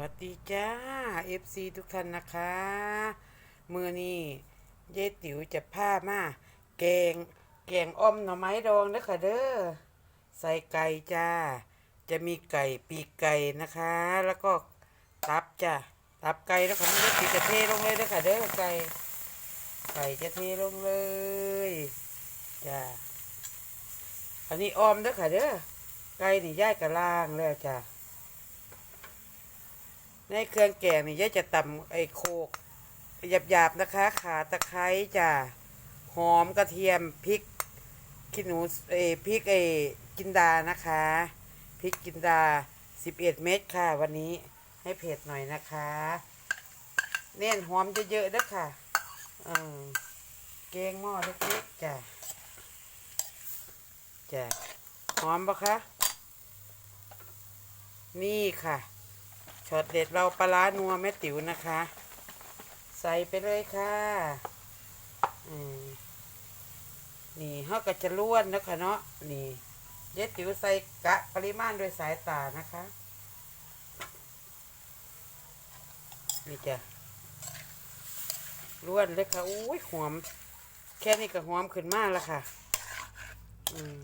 วัสดีจ้า FC ทุกท่านนะคะ มือนี้เย้ติ๋วจะพามาแกงแกงอ้อมหน่อไม้ดองนะค่ะเด้อใส่ไก่จ้า จะมีไก่ปีกไก่นะคะ แล้วก็ตับจ้าตับไก่แล้วค่ะเย้ติ๋วจะเทลงเลยนะค่ะเด้อไก่ไก่จะเทลงเลยจ้าอันนี้อ้อมเด้อค่ะเด้อไก่นี่ย่ายกระล่างแล้วจ้า ในเครื่องแกงนี่ยาจะตำไอ้โคกหยาบๆนะคะ ขาตะไคร้จ้ะหอมกระเทียมพริกขี้หนูเอ้พริกไอ้จินดานะคะพริกจินดาสิบเอ็ดเม็ดค่ะ วันนี้ให้เผ็ดหน่อยนะคะ เน้นหอมเยอะๆด้วยค่ะเออแกงหม้อเล็กๆจ้ะจ้ะหอมปะคะ นี่ค่ะ ช็อตเด็ดเราปลาร้านัวแม่ติ๋วนะคะ ใส่ไปเลยค่ะนี่เขาก็จะล้วนนะคะเนาะนี่เย็ดติ๋วใส่กะปริมาณโดยสายตานะคะนี่จ้ะล้วนเลยค่ะอุ้ยหอม แค่นี้ก็หอมขึ้นมากแล้วค่ะอืม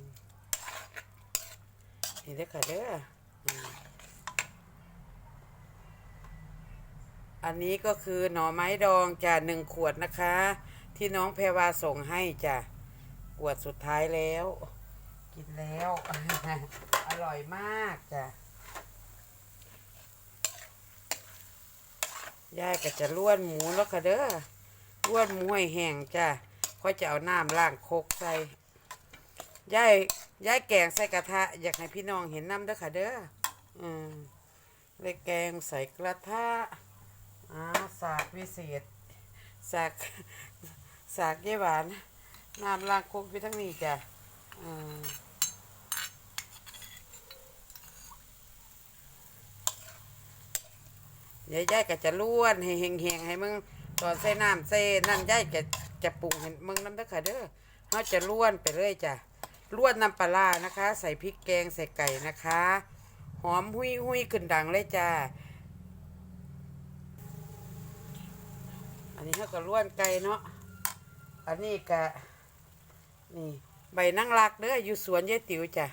นี่เด้อค่ะเด้อ อันนี้ก็คือหน่อไม้ดองจ้ะหนึ่งขวดนะคะ ที่น้องแพรวาส่งให้จ้ะขวดสุดท้ายแล้ว กินแล้ว อร่อยมากจ้ะยายก็จะล้วนหมูแล้วค่ะเด้อล้วนหมูให้แห้งจ้ะค่อยจะเอาน้ำล้างโคกใส่ยายยายแกงใส่กระทะ อยากให้พี่น้องเห็นน้ำเด้อค่ะเด้ออืมเลยแกงใส่กระทะ อ่าสากวิเศษสากสากเยหวานน้ำล้างคุกอยู่ทั้งนี้จ้ะอ่ายายยายก็จะล้วนให้แห้งๆให้มึงตอนใส่น้ำใส่นั่นยายจะจะปรุงให้มึงน้ำเด้อค่ะเด้อเขาจะล้วนไปเลยจ้ะล้วนน้ำปลานะคะ ใส่พริกแกงใส่ไก่นะคะ หอมหุยหุยๆขึ้นดังเลยจ้า อันนี้เขาก็ล้วนไก่เนาะ อันนี้ก็นี่ใบนั่งรักเด้ออยู่สวนยายติ๋วจ้ะ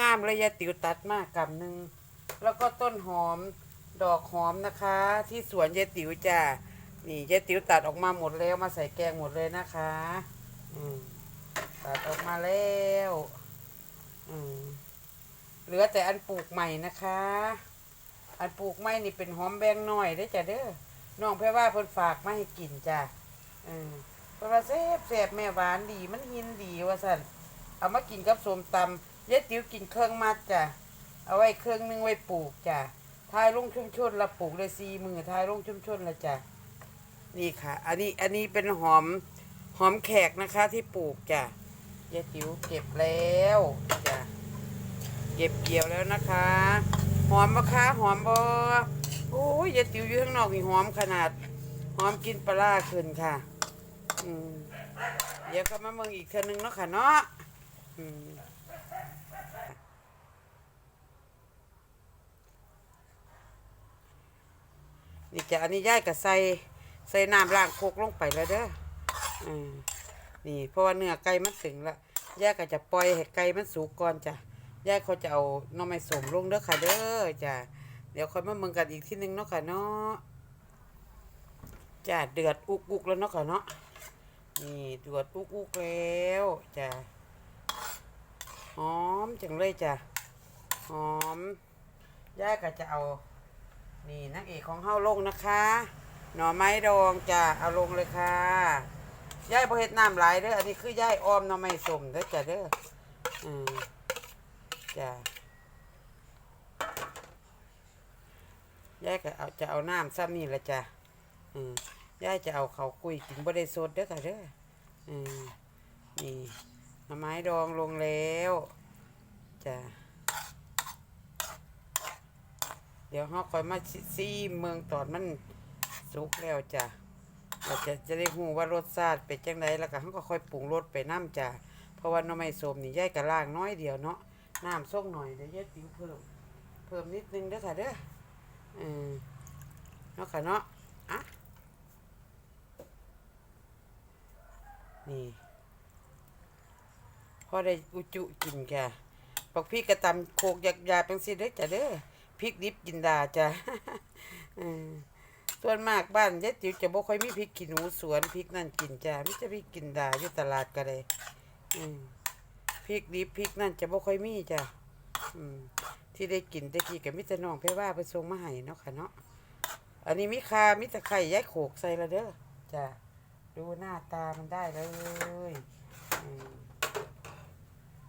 งามๆเลยยายติ๋วตัดมากกำหนึ่งแล้วก็ต้นหอมดอกหอมนะคะ ที่สวนยายติ๋วจ้ะนี่ยายติ๋วตัดออกมาหมดแล้วมาใส่แกงหมดเลยนะคะอืมตัดออกมาแล้วเหลือแต่อันปลูกใหม่นะคะ อันปลูกใหม่นี่เป็นหอมแบงหน้อยได้จ้ะเด้อ น้องแพ่ว่าเพิ่นฝากมาให้กินจ้ะเออเพิ่นว่าแซ่บแซ่บแม่หวานดีมันหินดีว่าซั่นเอามากินกับส้มตำยายติ๋วกินเครื่องมัดจ้ะเอาไว้เครื่องนึงไว้ปลูกจ้ะทายลงชุมชนละปลูกได้สี่มือทายลงชุมชนละจ้ะนี่ค่ะ อันนี้อันนี้เป็นหอมหอมแขกนะคะที่ปลูกจ้ะยายติ๋วเก็บแล้วจ้ะเก็บเกี่ยวแล้วนะคะ หอมมะคะหอมบอ โอ้ยยายติ๋วอยู่ข้างนอกนี่หอมขนาด หอมกินปลาร้าขึ้นค่ะ อืมเดี๋ยวก็มาเมืองอีกเทื่อนึงเนาะค่ะเนาะอืมนี่จะอันนี้ย่ายกับใส่ใส่น้ำล้างโคกลงไปแล้วเด้ออืมนี่เพราะว่าเนื้อไก่มันถึงล้วย่าก็จะปล่อยให้ไก่มันสุกก่อนจ้ะยายเขาจะเอาน้องไม้สมลงเด้อค่ะเด้อจ้ะ เดี๋ยวค่อยมาเมืองกันอีกทีหนึ่งเนาะค่ะเนาะจ้ะเดือดอุกอุกแล้วเนาะค่ะเนาะนี่เดือดอุกอุกแล้วจ้ะหอมจังเลยจ้ะหอมยายก็จะเอา นี่นางเอกของเฮาลงนะคะ หน่อไม้ดองจ้ะเอาลงเลยค่ะยายบ่เฮ็ดน้ำไหลเด้ออันนี้คือยายออมหน่อไม้สมเด้อจ้ะเด้ออืมจ้ะ ยายก็เอาจะเอาน้ำซ้ำนี่ละจ้ะอืมยายจะเอาเขากุยกินบ่ได้สดเด้อค่ะเด้ออืมนี่หน่อไม้ดองลงแล้วจ้ะเดี๋ยวเราคอยมาซีเมืองตอนมันสุกแล้วจ้ะเราจะจะได้หูว่ารสชาติเป็นจังไดแล้วก็เราก็ค่อยปรุงรสไปน้ำจ้ะเพราะว่าน่อไม้ส้มนี่ยายก็ล้างน้อยเดียวเนาะน้ำส่งหน่อยเดี๋ยวยายติ๋วเพิ่ม เพิ่มนิดนึงเด้อค่ะเด้อ เนาะค่ะเนาะอะนี่พอได้อุจุกินจ้ะปักพี่กระตำโคกยาบหยาเป็นสิเด้อจ้ะเด้อพริกดิบกินดาจ้ะส่วนมากบ้านยายติ๋วจะบ่ค่อยมีพริกขี้หนูสวนพริกนั่นกินจ้ะไมแต่จะพริกกินดาอยู่ตลาดก็เลยอืมพริกดิบพริกนั่นจะบ่ค่อยมีจ้ะอืมที่ได้กินแต่กี้กับมิตรน้องแพ่ว่าไปส่งมาให้เนาะค่ะเนาะ อันนี้มีคามิตรไข่ย้ายโขกใส่ละเด้อจ้ะดูหน้าตามันได้เลย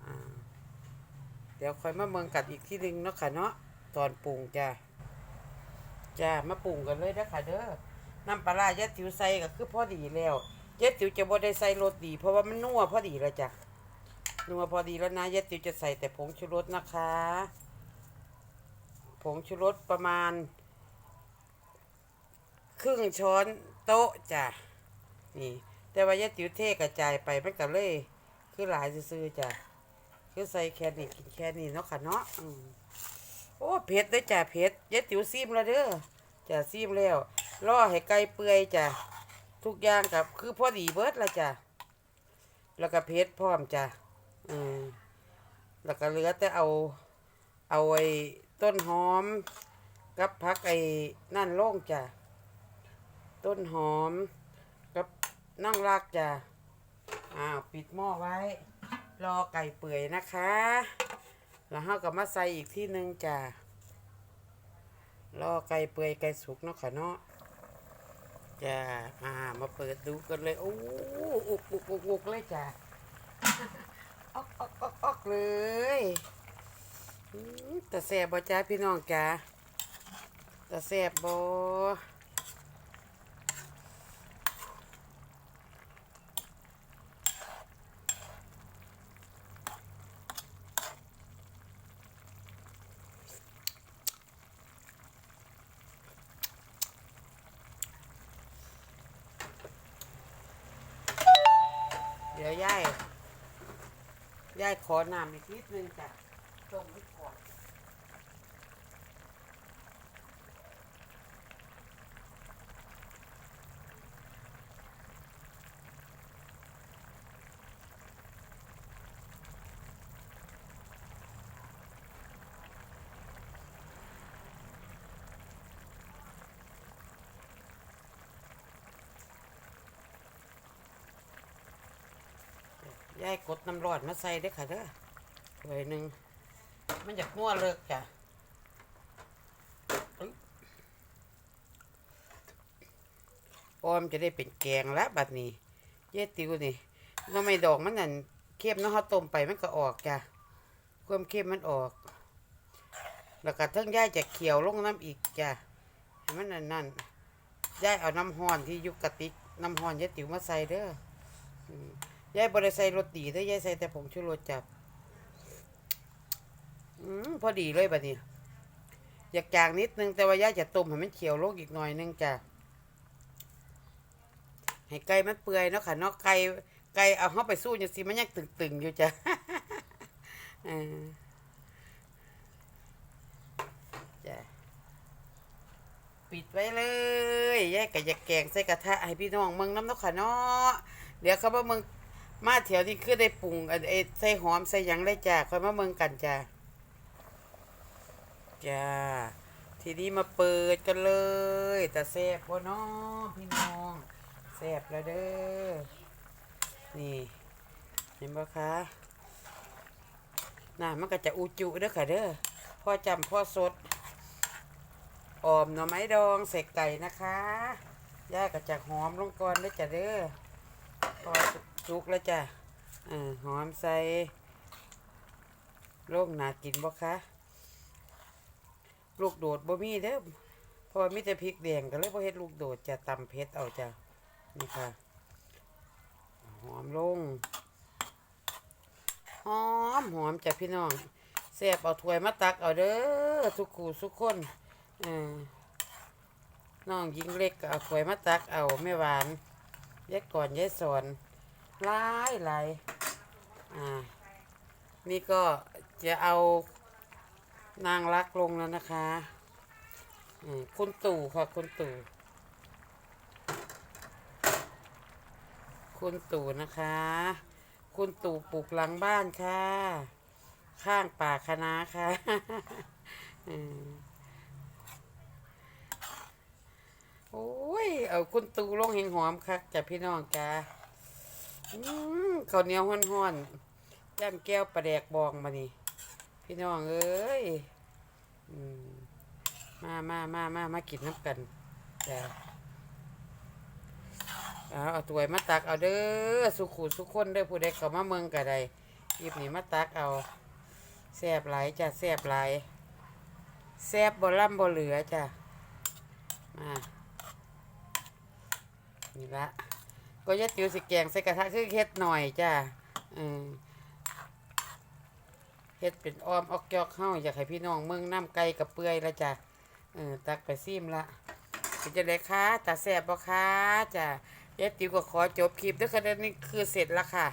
อ่าเดี๋ยวค่อยมาเมืองกัดอีกที่หนึงเนาะค่ะเนาะตอนปรุงจ้ะจ้ามาปรุงกันเลยเด้ค่ะเด้อน้ำปลาร้ายะติ๋วใส่ก็คือพอดีแล้วยะติ๋วจะบ่ได้ใส่รสดี เพราะว่ามันนัวพอดีแล้วจ้ะนัวพอดีแล้วนะยะติ๋วจะใส่แต่ผงชูรสนะคะ ผงชูรสประมาณ ครึ่งช้อนโต๊ะจ้ะนี่ แต่ว่ายะติ๋วเทกระจายไปมันก็เลย คือหลายซื่อจ้ะคือใส่แค่นี้กินแค่นี้เนาะค่ะเนาะอืมโอ้เผ็ดด้จ้ะเผ็ดยาติ๋วซีมแล้วเด้อจ้ะซีมแล้วรอให้ไก่เปื่อยจ้ะทุกอย่างกับคือพอดีเบิร์ดละจ้ะแล้วก็เผ็ดพร้อมจ้ะอืมแล้วก็เหลือแต่เอาเอาไอ้ต้นหอม กับพักไอ้นั่นโล่งจ้ะ ต้นหอม กับนั่งรากจ้ะอ้าวปิดหม้อไว้ รอไก่เปื่อยนะคะ แล้วเฮาก็มาใส่อีกที่หนึ่งจ้ะรอไก่เปื่อยไก่สุกเนาะค่ะเนาะจ้ะอ่ามาเปิดดูกันเลยโอ้อุกอุกอุกอุกเลยจ้ะออกออกออกออกเลยแต่แสบบ่จ้าพี่น้องจ้าแต่แสบบ่ ดี๋ยวย่ายย่ายขอน้ำอีกนิดนึงจ้ะต้มไว้ก่อน ยายกดน้ำร้อนมาใส่ได้ค่ะเด้อถ้วยหนึ่งมันอยากนัวเลิกจ้ะออมจะได้เป็นแกงแล้วบัดนี้ เย้ติวนี่น้ำไม่ดอกมันนั่นเค็มนาะเขาต้มไปมันก็ออกจ้ะความเค็มมันออก แล้วก็เทั้งย่ายจะเขียวลงน้ำอีกจ้ะให้มันนั่นนั่นย่ายเอาน้ำห้อนที่ยุกกระติกน้ำห้อนยายติ๋วมาใส่เด้อ ยายบริใส่รสดีเด้อยายใส่แต่ผงชูรสจับอืมพอดีเลยบัดนี้อยากจางนิดนึงแต่ว่ายายจะต้มให้มันเขียวลงอีกหน่อยนึงจ้ะให้ไก่มันเปื่อยเนาะค่ะเนาะไก่ไก่เอาเข้าไปสู้อย่างสิมันยังตึงๆอยู่จ้ะจ้ะปิดไว้เลยยายก็อยากแกงใส่กระทะให้พี่น้องเมืองน้ำเนาะค่ะเนาะเดี๋ยวเขาว่าเมือง มาแถวนี้คือได้ปรุงไอันเอใส่หอมใส่หยังได้จ้าค่อยมาเมืองกันจ้าจ้าทีนี้มาเปิดกันเลยแต่แซ่บบ่น้องพี่น้องแซ่บแล้วเด้อนี่เห็นบ่คะน่ะมันก็จะอุจุเด้อค่ะเด้อพ่อจำพ่อสดออมหน่อไม้ดองใส่ไก่นะคะย่าก็จะหอมลงก่อนเด้อจ้ะเด้อ พอสุกแล้วจ้ะอหอมใส่โลกหนากินบ่คะลูกโดดบ่มีเด้อเพราะว่ามีแต่พริกแดงก็เลยบ่เฮ็ดลูกโดดจะตำเผ็ดเอาจ้ะนี่ค่ะ หอมลง หอมหอมจ้ะพี่น้องแซ่บเอาถ้วยมาตักเอาเด้อทุกคู่ทุกคนอน้องยิงเล็กก็เอาถ้วยมาตักเอาแม่หวาน ยายก่อนยายสอนหลายหลายอ่า นี่ก็จะเอานางรักลงแล้วนะคะคุณตู่ค่ะ คุณตู่ คุณตู่นะคะ คุณตู่ปลูกหลังบ้านค่ะ ข้างป่าคณะค่ะ อืม โอ้ย เอาคุณตูลงเห็นหอมคักจ้ะพี่น้องจ้าอืมข้าวเหนียวห้อนๆย่ำแก้วปลาแดกบองมานี่พี่น้องเอ้ยมามามามามากินน้ำกันจ้ะเอาเอาถ้วยมาตักเอาเด้อสุขุสุขคนเด้อผู้ใดเขามาเมืองกะไดหยิบนี่มาตักเอาแซ่บหลจ้ะแซ่บหลแซบบ่ล่ำบ่เหลือจ้ะมา นี่ละก็ยะติวสิแกงใส่กระทะคือเฮ็ดหน่อยจ้ะอืมเฮ็ดเป็นอ้อมออกจอกเฮาอยากให้พี่น้องเมืองน้ำไก่กับเปื่อยละจ้ะเออตักไปซิมละเป็นจะได้คะตาแซ่บบ่คะจ้ะยายติ๋วก็ขอจบคลิปด้วยค่ะเด้อนี่คือเสร็จแล้วค่ะ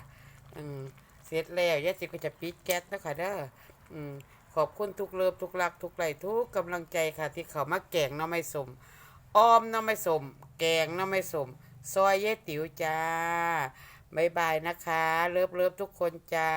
อืมเสร็จแล้วยายติ๋วก็จะปิดแก๊สแล้วค่ะเด้ออืมขอบคุณทุกเลิฟทุกรักทุกไหลทุกกำลังใจค่ะ ที่เขามาแกงน้ำไม่สมอ้อมน้ำไม่สม แกงน้ำไม่สม ซอยยายติ๋วจ้าบายบายนะคะ เลิฟเลิฟทุกคนจ้า